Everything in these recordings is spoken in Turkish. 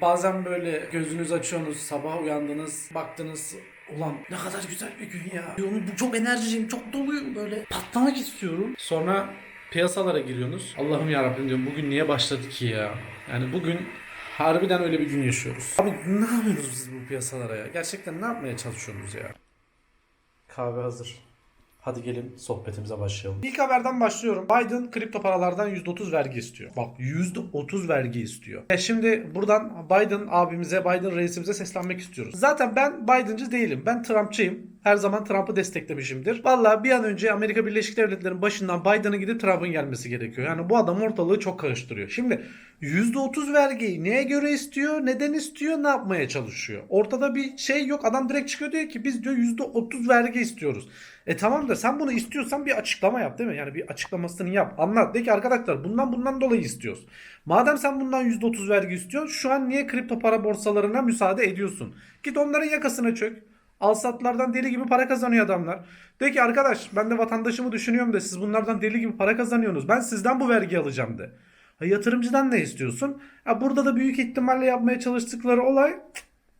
Bazen böyle gözünüz açıyorsunuz, sabah uyandınız, baktınız ulan ne kadar güzel bir gün ya. Diyorum, Bu çok enerjiyim, çok doluyum böyle. Patlamak istiyorum. Sonra piyasalara giriyorsunuz. Allah'ım yarabbim diyorum bugün niye başladı ki ya? Yani bugün harbiden öyle bir gün yaşıyoruz. Abi ne yapıyoruz biz bu piyasalara ya? Gerçekten ne yapmaya çalışıyorsunuz ya? Kahve hazır. Hadi gelin sohbetimize başlayalım. İlk haberden başlıyorum. Biden kripto paralardan %30 vergi istiyor. Bak %30 vergi istiyor. Ya şimdi buradan Biden abimize, Biden reisimize seslenmek istiyoruz. Zaten ben Biden'cı değilim. Ben Trump'çıyım. Her zaman Trump'ı desteklemişimdir. Vallahi bir an önce Amerika Birleşik Devletleri'nin başından Biden'ın gidip Trump'ın gelmesi gerekiyor. Yani bu adam ortalığı çok karıştırıyor. Şimdi %30 vergiyi neye göre istiyor, neden istiyor, ne yapmaya çalışıyor? Ortada bir şey yok. Adam direkt çıkıyor diyor ki biz diyor %30 vergi istiyoruz. E tamam da sen bunu istiyorsan bir açıklama yap değil mi? Yani bir açıklamasını yap. Anlat. De ki arkadaşlar bundan bundan dolayı istiyoruz. Madem sen bundan %30 vergi istiyorsun şu an niye kripto para borsalarına müsaade ediyorsun? Git onların yakasına çök. Alsatlardan deli gibi para kazanıyor adamlar. De ki arkadaş ben de vatandaşımı düşünüyorum da siz bunlardan deli gibi para kazanıyorsunuz. Ben sizden bu vergi alacağım de. Ha, yatırımcıdan ne istiyorsun? Ha, burada da büyük ihtimalle yapmaya çalıştıkları olay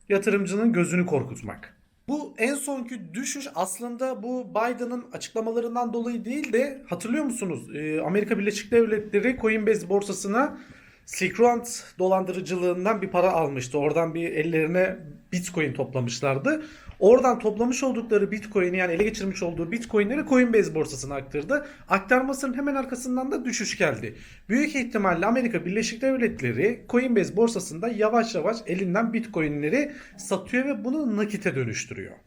yatırımcının gözünü korkutmak. Bu en sonki düşüş aslında bu Biden'ın açıklamalarından dolayı değil de hatırlıyor musunuz? Ee, Amerika Birleşik Devletleri Coinbase borsasına Silk Road dolandırıcılığından bir para almıştı. Oradan bir ellerine Bitcoin toplamışlardı. Oradan toplamış oldukları Bitcoin'i yani ele geçirmiş olduğu Bitcoin'leri Coinbase borsasına aktardı. Aktarmasının hemen arkasından da düşüş geldi. Büyük ihtimalle Amerika Birleşik Devletleri Coinbase borsasında yavaş yavaş elinden Bitcoin'leri satıyor ve bunu nakite dönüştürüyor.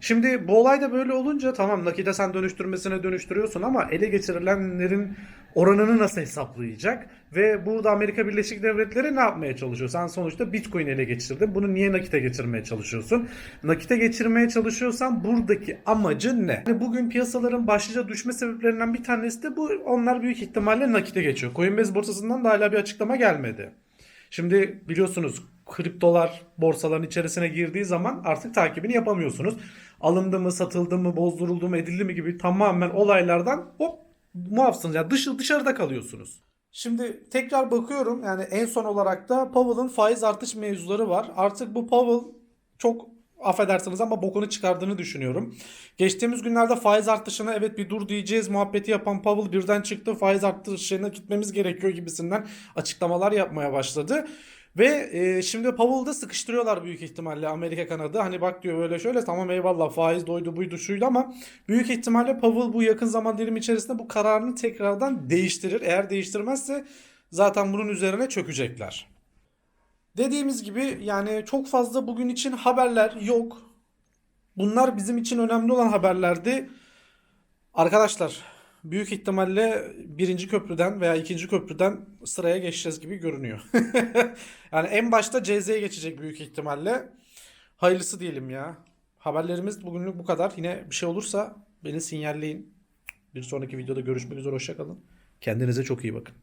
Şimdi bu olay da böyle olunca tamam nakite sen dönüştürmesine dönüştürüyorsun ama ele geçirilenlerin oranını nasıl hesaplayacak? Ve burada Amerika Birleşik Devletleri ne yapmaya çalışıyor? Sen sonuçta Bitcoin ele geçirdin. Bunu niye nakite geçirmeye çalışıyorsun? Nakite geçirmeye çalışıyorsan buradaki amacın ne? Yani bugün piyasaların başlıca düşme sebeplerinden bir tanesi de bu. Onlar büyük ihtimalle nakite geçiyor. Coinbase borsasından da hala bir açıklama gelmedi. Şimdi biliyorsunuz kriptolar borsaların içerisine girdiği zaman artık takibini yapamıyorsunuz. Alındı mı, satıldı mı, bozduruldu mu, edildi mi gibi tamamen olaylardan hop muafsınız. Yani dışı, dışarıda kalıyorsunuz. Şimdi tekrar bakıyorum yani en son olarak da Powell'ın faiz artış mevzuları var. Artık bu Powell çok affedersiniz ama bokunu çıkardığını düşünüyorum. Geçtiğimiz günlerde faiz artışına evet bir dur diyeceğiz muhabbeti yapan Powell birden çıktı. Faiz artışına gitmemiz gerekiyor gibisinden açıklamalar yapmaya başladı. Ve e, şimdi Powell'da sıkıştırıyorlar büyük ihtimalle Amerika kanadı. Hani bak diyor böyle şöyle tamam eyvallah faiz doydu buydu şuydu ama büyük ihtimalle Powell bu yakın zaman dilimi içerisinde bu kararını tekrardan değiştirir. Eğer değiştirmezse zaten bunun üzerine çökecekler. Dediğimiz gibi yani çok fazla bugün için haberler yok. Bunlar bizim için önemli olan haberlerdi. Arkadaşlar büyük ihtimalle birinci köprüden veya ikinci köprüden sıraya geçeceğiz gibi görünüyor. yani en başta CZ'ye geçecek büyük ihtimalle. Hayırlısı diyelim ya. Haberlerimiz bugünlük bu kadar. Yine bir şey olursa beni sinyalleyin. Bir sonraki videoda görüşmek üzere. Hoşçakalın. Kendinize çok iyi bakın.